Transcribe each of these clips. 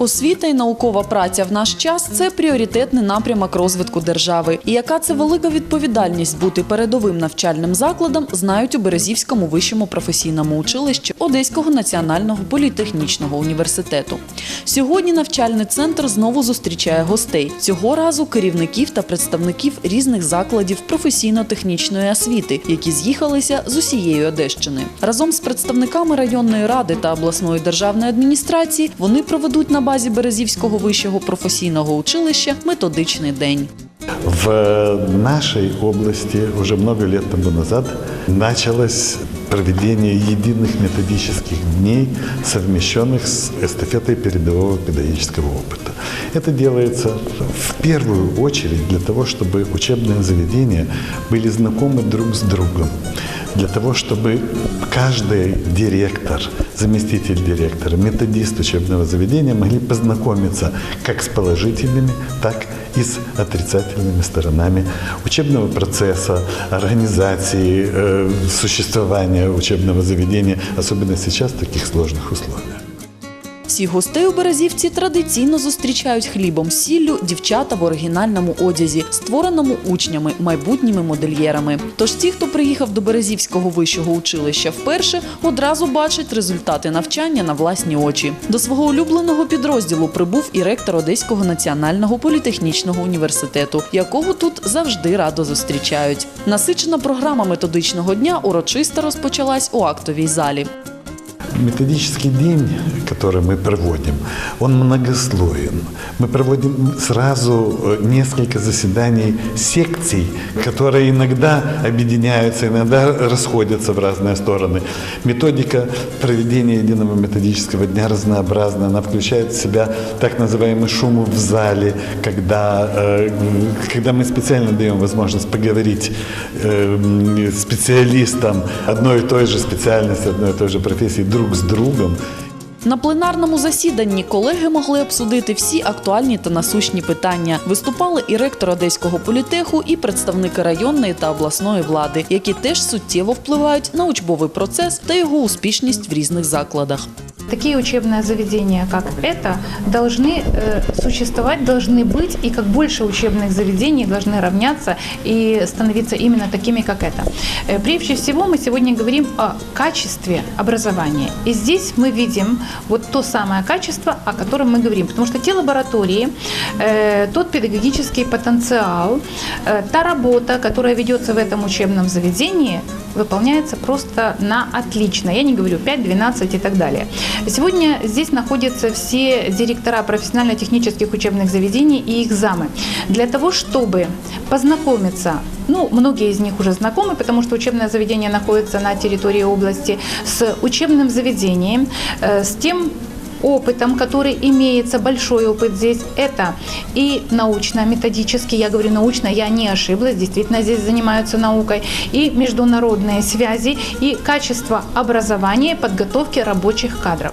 Освіта і наукова праця в наш час це пріоритетний напрямок розвитку держави. І яка це велика відповідальність бути передовим навчальним закладом, знають у Березівському вищому професійному училищі Одеського національного політехнічного університету. Сьогодні навчальний центр знову зустрічає гостей цього разу керівників та представників різних закладів професійно-технічної освіти, які з'їхалися з усієї Одещини. Разом з представниками районної ради та обласної державної адміністрації вони проведуть на базі Березівського вищого професійного училища методичний день. В нашей области уже много лет тому назад началось проведение единых методических дней, совмещенных с эстафетой передового педагогического опыта. Это делается в первую очередь для того, чтобы учебные заведения были знакомы друг с другом, для того, чтобы каждый директор, заместитель директора, методист учебного заведения могли познакомиться как с положительными, так и с отрицательными сторонами учебного процесса, организации, э, существования учебного заведения, особенно сейчас в таких сложных условиях. Всіх гостей у Березівці традиційно зустрічають хлібом сіллю дівчата в оригінальному одязі, створеному учнями, майбутніми модельєрами. Тож ті, хто приїхав до Березівського вищого училища вперше, одразу бачать результати навчання на власні очі. До свого улюбленого підрозділу прибув і ректор Одеського національного політехнічного університету, якого тут завжди радо зустрічають. Насичена програма методичного дня урочисто розпочалась у актовій залі. Методический день, который мы проводим, он многослоен. Мы проводим сразу э, несколько заседаний секций, которые иногда объединяются, иногда расходятся в разные стороны. Методика проведения единого методического дня разнообразна. Она включает в себя так называемый шум в зале, когда, э, когда мы специально даем возможность поговорить э, специалистам одной и той же специальности, одной и той же профессии друг с другом. На пленарному засіданні колеги могли обсудити всі актуальні та насущні питання. Виступали і ректор Одеського політеху, і представники районної та обласної влади, які теж суттєво впливають на учбовий процес та його успішність в різних закладах. Такие учебные заведения, как это, должны э, существовать, должны быть, и как больше учебных заведений должны равняться и становиться именно такими, как это. Э, прежде всего, мы сегодня говорим о качестве образования. И здесь мы видим вот то самое качество, о котором мы говорим. Потому что те лаборатории, э, тот педагогический потенциал, та работа, которая ведется в этом учебном заведении, выполняется просто на отлично. Я не говорю 5, 12 и так далее. Сегодня здесь находятся все директора профессионально-технических учебных заведений и их замы. Для того, чтобы познакомиться ну, многие из них уже знакомы, потому что учебное заведение находится на территории области, с учебным заведением, э, с тем опытом, который имеется, большой опыт здесь, это и научно-методический, я говорю научно, я не ошиблась, действительно здесь занимаются наукой, и международные связи, и качество образования, подготовки рабочих кадров.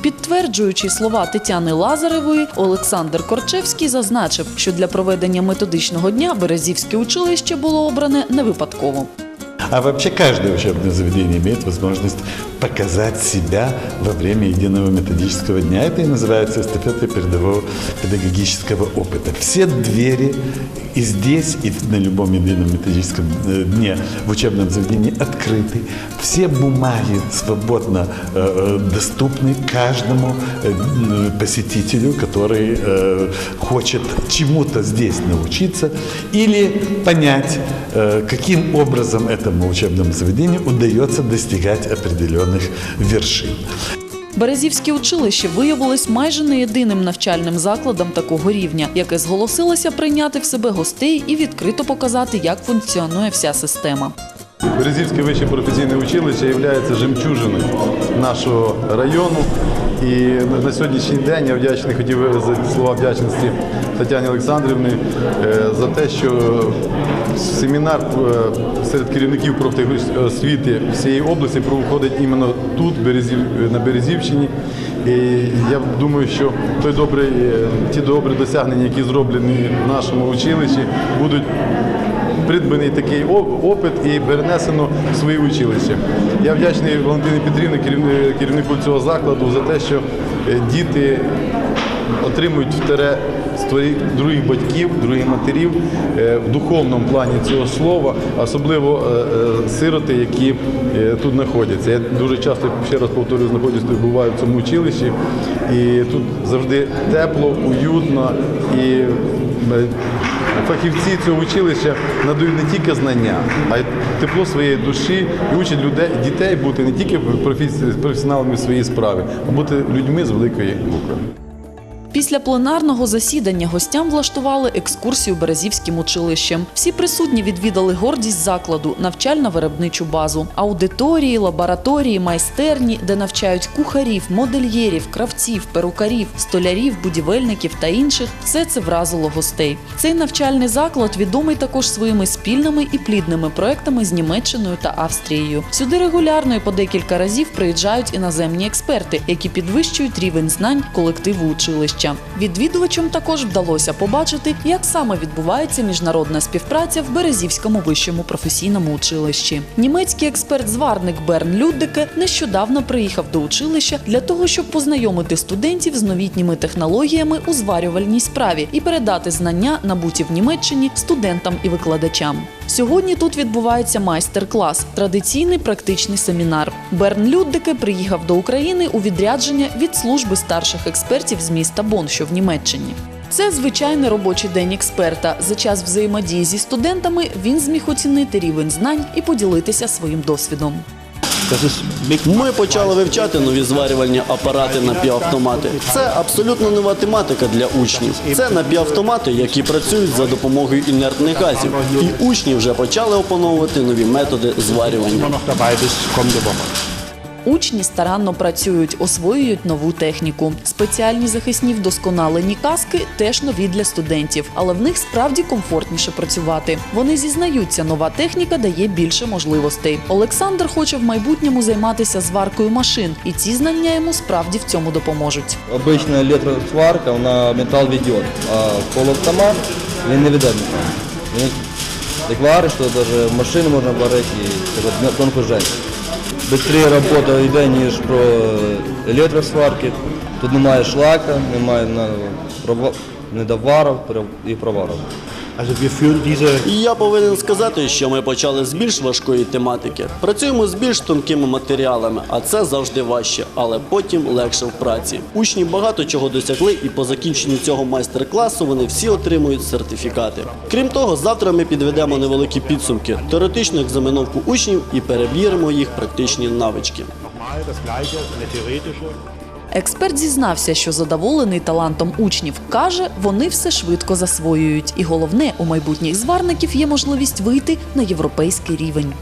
Підтверджуючи слова Тетяни Лазаревої, Олександр Корчевський зазначив, що для проведення методичного дня Березівське училище було обране не випадково. А вообще каждое учебное заведение имеет возможность показать себя во время единого методического дня. Это и называется эстафетой передового педагогического опыта. Все двери и здесь, и на любом едином методическом э, дне в учебном заведении открыты. Все бумаги свободно э, э, доступны каждому посетителю, который хочет чему-то здесь научиться или понять, каким образом этому учебному заведению удается достигать определенных вершин. Березівське училище виявилось майже не єдиним навчальним закладом такого рівня, яке зголосилося прийняти в себе гостей і відкрито показати, як функціонує вся система. Березівське вище професійне училище є жемчужиною нашого району. І на сьогоднішній день я вдячний хотів виразити слова вдячності Тетяні Олександрівні е, за те, що семінар е, серед керівників профтехосвіти всієї області проходить іменно тут, на Березівщині. І я думаю, що той добрий, е, ті добрі досягнення, які зроблені в нашому училищі, будуть придбаний такий опит і перенесено в свої училища. Я вдячний Валентині Петрівні, керівнику цього закладу, за те, що е, діти отримують в тере своїх других батьків, других матерів е, в духовному плані цього слова, особливо е, сироти, які тут знаходяться. Я дуже часто, ще раз повторюю, знаходжусь буваю в цьому училищі, і тут завжди тепло, уютно і фахівці цього училища надають не тільки знання, а й тепло своєї душі і учать людей, дітей бути не тільки професіоналами своєї справи, а бути людьми з великої букви. Після пленарного засідання гостям влаштували екскурсію Березівським училищем. Всі присутні відвідали гордість закладу, навчально-виробничу базу, аудиторії, лабораторії, майстерні, де навчають кухарів, модельєрів, кравців, перукарів, столярів, будівельників та інших. Все це вразило гостей. Цей навчальний заклад відомий також своїми спільними і плідними проектами з Німеччиною та Австрією. Сюди регулярно і по декілька разів приїжджають іноземні експерти, які підвищують рівень знань колективу училища. Відвідувачам також вдалося побачити, як саме відбувається міжнародна співпраця в Березівському вищому професійному училищі. Німецький експерт-зварник Берн Люддеке нещодавно приїхав до училища для того, щоб познайомити студентів з новітніми технологіями у зварювальній справі і передати знання, набуті в Німеччині студентам і викладачам. Сьогодні тут відбувається майстер-клас, традиційний практичний семінар. Берн Люддеке приїхав до України у відрядження від служби старших експертів з міста Бон, що в Німеччині. Це звичайний робочий день експерта. За час взаємодії зі студентами він зміг оцінити рівень знань і поділитися своїм досвідом. Ми почали вивчати нові зварювальні апарати напівавтомати. Це абсолютно нова тематика для учнів. Це напівавтомати, які працюють за допомогою інертних газів. І учні вже почали опановувати нові методи зварювання. Учні старанно працюють, освоюють нову техніку. Спеціальні захисні вдосконалені каски теж нові для студентів, але в них справді комфортніше працювати. Вони зізнаються, нова техніка дає більше можливостей. Олександр хоче в майбутньому займатися зваркою машин, і ці знання йому справді в цьому допоможуть. Обычная электросварка, вона металл ведет, а полуавтомат він не веде. Він так варить, що навіть машину можна варити і тонку жесть. Быстрее робота йде, ніж про електросварки. Тут немає шлака, немає недоварів і проварів. Я повинен сказати, що ми почали з більш важкої тематики. Працюємо з більш тонкими матеріалами, а це завжди важче, але потім легше в праці. Учні багато чого досягли, і по закінченню цього майстер-класу вони всі отримують сертифікати. Крім того, завтра ми підведемо невеликі підсумки, теоретичну екзаменовку учнів і перевіримо їх практичні навички. Експерт зізнався, що задоволений талантом учнів. каже, вони все швидко засвоюють. І головне, у майбутніх зварників є можливість вийти на європейський рівень.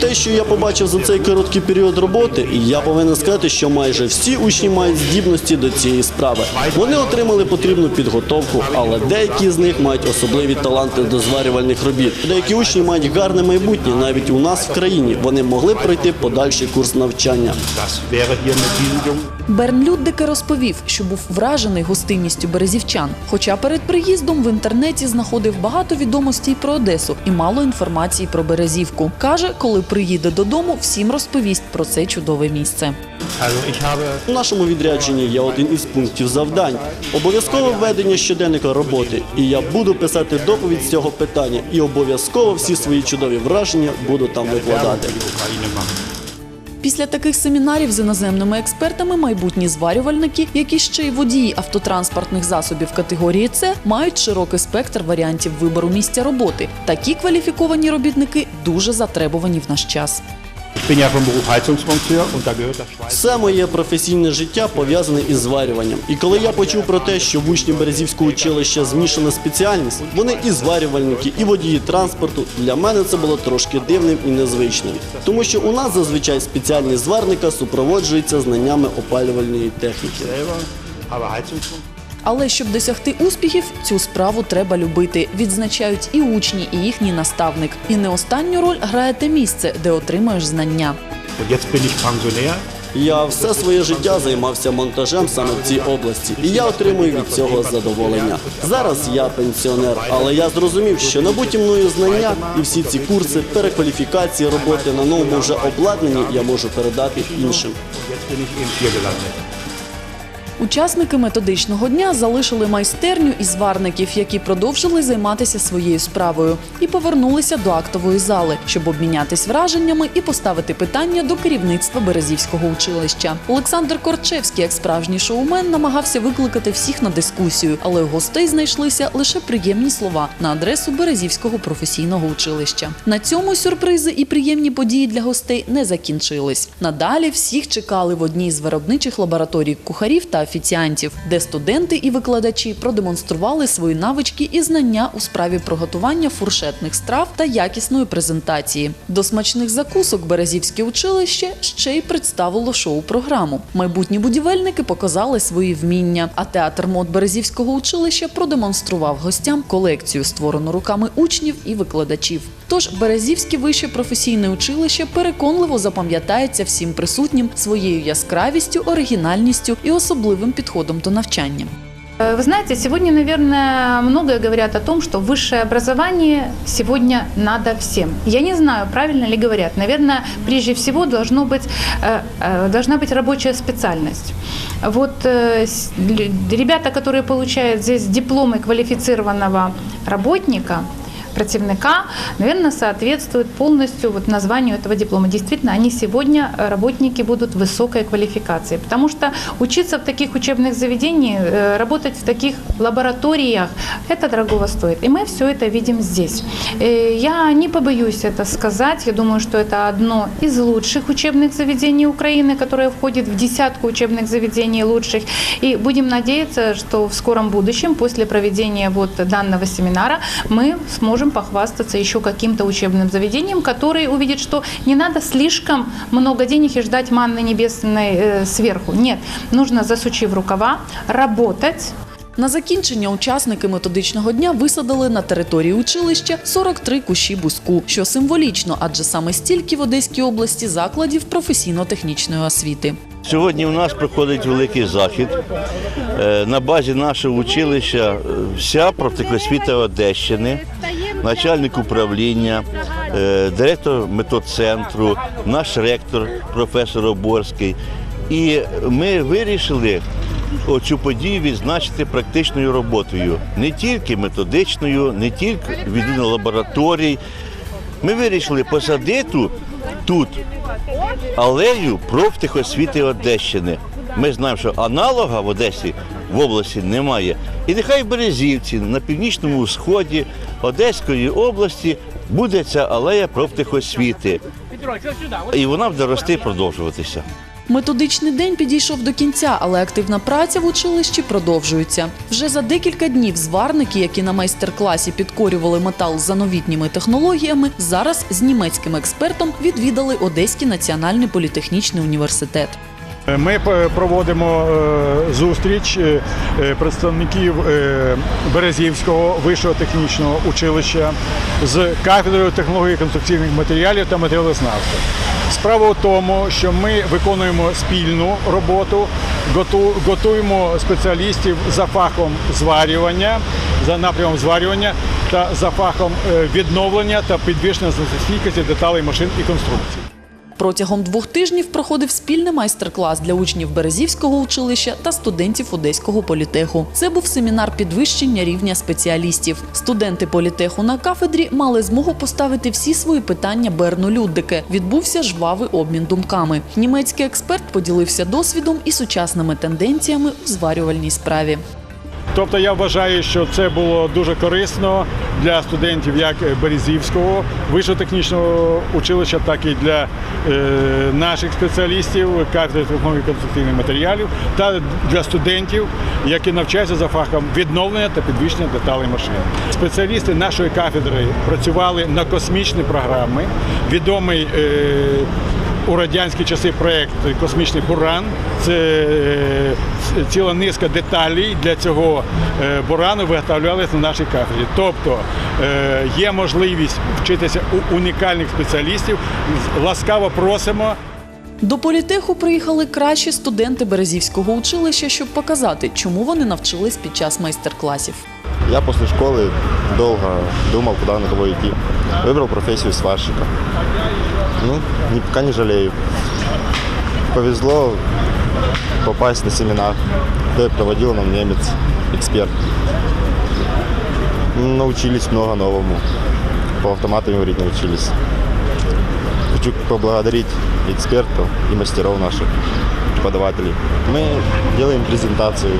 Те, що я побачив за цей короткий період роботи, я повинен сказати, що майже всі учні мають здібності до цієї справи. Вони отримали потрібну підготовку, але деякі з них мають особливі таланти до зварювальних робіт. Деякі учні мають гарне майбутнє навіть у нас в країні. Вони могли пройти подальший курс навчання. Берн Люддеке розповів, що був вражений гостинністю березівчан. Хоча перед приїздом в інтернеті знаходив багато відомостей про Одесу і мало інформації про Березівку. Каже, коли приїде додому, всім розповість про це чудове місце. У нашому відрядженні є один із пунктів завдань. Обов'язкове введення щоденника роботи. І я буду писати доповідь з цього питання. І обов'язково всі свої чудові враження буду там викладати. Після таких семінарів з іноземними експертами майбутні зварювальники, які ще й водії автотранспортних засобів категорії С, мають широкий спектр варіантів вибору місця роботи. Такі кваліфіковані робітники дуже затребувані в наш час. Все моє професійне життя пов'язане із зварюванням. І коли я почув про те, що в учні Березівського училища змішана спеціальність, вони і зварювальники, і водії транспорту. Для мене це було трошки дивним і незвичним. Тому що у нас зазвичай спеціальність зварника супроводжується знаннями опалювальної техніки. Але щоб досягти успіхів, цю справу треба любити. Відзначають і учні, і їхній наставник. І не останню роль грає те місце, де отримаєш знання. Я все своє життя займався монтажем саме в цій області, і я отримую від цього задоволення. Зараз я пенсіонер, але я зрозумів, що набуті мною знання і всі ці курси, перекваліфікації, роботи на новому вже обладнанні я можу передати іншим. Учасники методичного дня залишили майстерню із зварників, які продовжили займатися своєю справою, і повернулися до актової зали, щоб обмінятись враженнями і поставити питання до керівництва Березівського училища. Олександр Корчевський, як справжній шоумен, намагався викликати всіх на дискусію, але у гостей знайшлися лише приємні слова на адресу Березівського професійного училища. На цьому сюрпризи і приємні події для гостей не закінчились. Надалі всіх чекали в одній з виробничих лабораторій кухарів та офіціантів, де студенти і викладачі продемонстрували свої навички і знання у справі приготування фуршетних страв та якісної презентації. До смачних закусок Березівське училище ще й представило шоу-програму. Майбутні будівельники показали свої вміння, а театр мод Березівського училища продемонстрував гостям колекцію, створену руками учнів і викладачів. Тож Березівське вище професійне училище переконливо запам'ятається всім присутнім своєю яскравістю, оригінальністю і особливим підходом до навчання. Э, Вы знаете, сегодня, наверное, многое говорят о том, что высшее образование сегодня надо всем. Я не знаю, правильно ли говорят. Наверное, прежде всего должно быть, э, э, должна быть рабочая специальность. Вот э, с- л- ребята, которые получают здесь дипломы квалифицированного работника, противника, наверное, соответствует полностью вот названию этого диплома. Действительно, они сегодня э, работники будут высокой квалификации, потому что учиться в таких учебных заведениях, э, работать в таких лабораториях, это дорогого стоит. И мы все это видим здесь. Э, Я не побоюсь это сказать, я думаю, что это одно из лучших учебных заведений Украины, которое входит в десятку учебных заведений лучших. И будем надеяться, что в скором будущем, после проведения вот данного семинара, мы сможем похвастаться еще каким-то учебным заведением, который увидит, что не надо слишком много денег и ждать манны небесной э, сверху. Нет, нужно, засучив рукава, работать, На закінчення учасники методичного дня висадили на території училища 43 кущі буску, що символічно, адже саме стільки в Одеській області закладів професійно-технічної освіти. Сьогодні у нас проходить великий захід. Е, На базі нашого училища е, вся профтехосвіта Одещини, начальник управління, е, директор методцентру, наш ректор, професор Оборський. І ми вирішили цю подію відзначити практичною роботою, не тільки методичною, не тільки відвідування лабораторій. Ми вирішили посадити тут алею профтехосвіти Одещини. Ми знаємо, що аналога в Одесі в області немає. І нехай в Березівці на північному сході Одеської області буде ця алея профтехосвіти. І вона буде рости і продовжуватися. Методичний день підійшов до кінця, але активна праця в училищі продовжується. Вже за декілька днів зварники, які на майстер-класі підкорювали метал за новітніми технологіями, зараз з німецьким експертом відвідали Одеський національний політехнічний університет. Ми проводимо е, зустріч е, е, представників е, Березівського вищого технічного училища з кафедрою технології конструкційних матеріалів та матеріалознавства. Справа в тому, що ми виконуємо спільну роботу, готуємо спеціалістів за фахом зварювання, за напрямом зварювання та за фахом е, відновлення та підвищення стійкості деталей машин і конструкцій. Протягом двох тижнів проходив спільний майстер-клас для учнів Березівського училища та студентів Одеського політеху. Це був семінар підвищення рівня спеціалістів. Студенти політеху на кафедрі мали змогу поставити всі свої питання Берну Люддике. Відбувся жвавий обмін думками. Німецький експерт поділився досвідом і сучасними тенденціями у зварювальній справі. Тобто я вважаю, що це було дуже корисно для студентів як Березівського вищого технічного училища, так і для е, наших спеціалістів кафедри технології конструкційних матеріалів, та для студентів, які навчаються за фахом відновлення та підвищення деталей машин. Спеціалісти нашої кафедри працювали на космічні програми. Відомий е, у радянські часи проєкт Космічний буран. Це е, ціла низка деталей для цього е, бурану виготовлялися на нашій кафедрі. Тобто е, є можливість вчитися у унікальних спеціалістів. Ласкаво просимо. До політеху приїхали кращі студенти Березівського училища, щоб показати, чому вони навчились під час майстер-класів. Я после школы долго думал, куда на кого идти. Выбрал профессию сварщика. Ну, ни, пока не жалею. Повезло попасть на семинар. который проводил нам немец, эксперт. Научились много новому. По автоматам говорить научились. Хочу поблагодарить экспертов и мастеров наших, преподавателей. Мы делаем презентацию.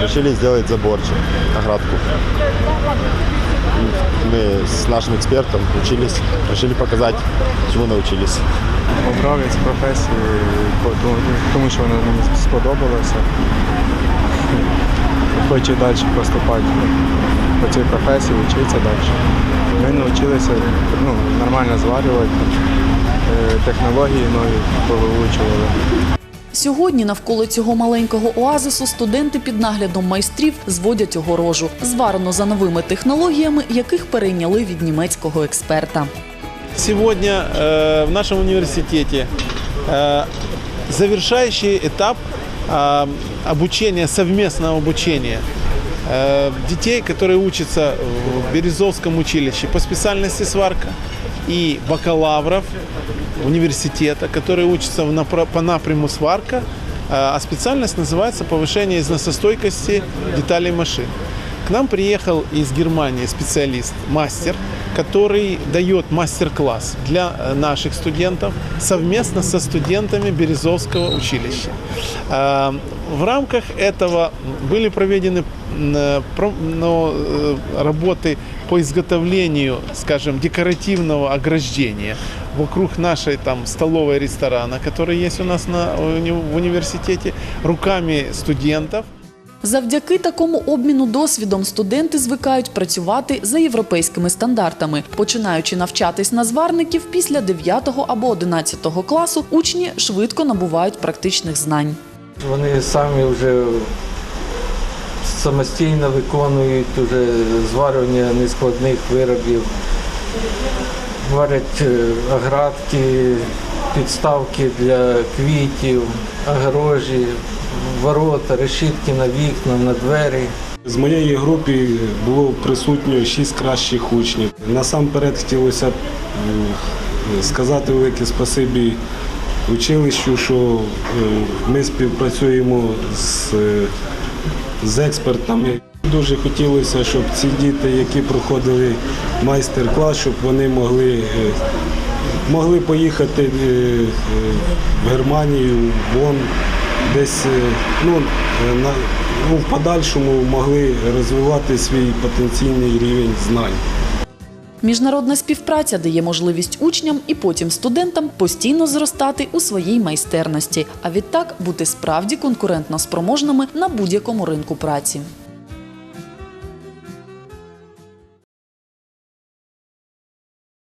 Решили сделать заборчик, оградку. Мы с нашим экспертом учились, решили показать, чему научились. Обрав я цю професію, тому- що вона мені сподобалася. Хочу далі поступати по цій професії, вчитися далі. Ми навчилися ну, нормально зварювати, е, технології нові повивчували. Сьогодні навколо цього маленького оазису студенти під наглядом майстрів зводять огорожу, зварену за новими технологіями, яких перейняли від німецького експерта. Сегодня э, в нашем университете э, завершающий этап э, обучения, совместного обучения э, детей, которые учатся в Березовском училище по специальности сварка и бакалавров университета, которые учатся в по напряму сварка, э, а специальность называется повышение износостойкости деталей машин. К нам приехал из Германии специалист, мастер, который дает мастер-класс для э, наших студентов совместно со студентами Березовского училища. Э, В рамках этого были проведены э, э, работы по изготовлению, скажем, декоративного ограждения вокруг нашей там столовой ресторана, который есть у нас на, в университете, руками студентов. Завдяки такому обміну досвідом студенти звикають працювати за європейськими стандартами. Починаючи навчатись на зварників після 9 або 11 класу, учні швидко набувають практичних знань. Вони самі вже самостійно виконують уже зварювання нескладних виробів, варять е, оградки, підставки для квітів, огорожі, ворота, решітки на вікна, на двері. З моєї групи було присутньо шість кращих учнів. Насамперед хотілося б е, сказати велике спасибі училищу, що е, ми співпрацюємо з, з експертами. Дуже хотілося, щоб ці діти, які проходили майстер-клас, щоб вони могли, е, могли поїхати е, в Германію, в Бонн, десь е, ну, ну, в подальшому могли розвивати свій потенційний рівень знань. Міжнародна співпраця дає можливість учням і потім студентам постійно зростати у своїй майстерності, а відтак бути справді конкурентно спроможними на будь-якому ринку праці.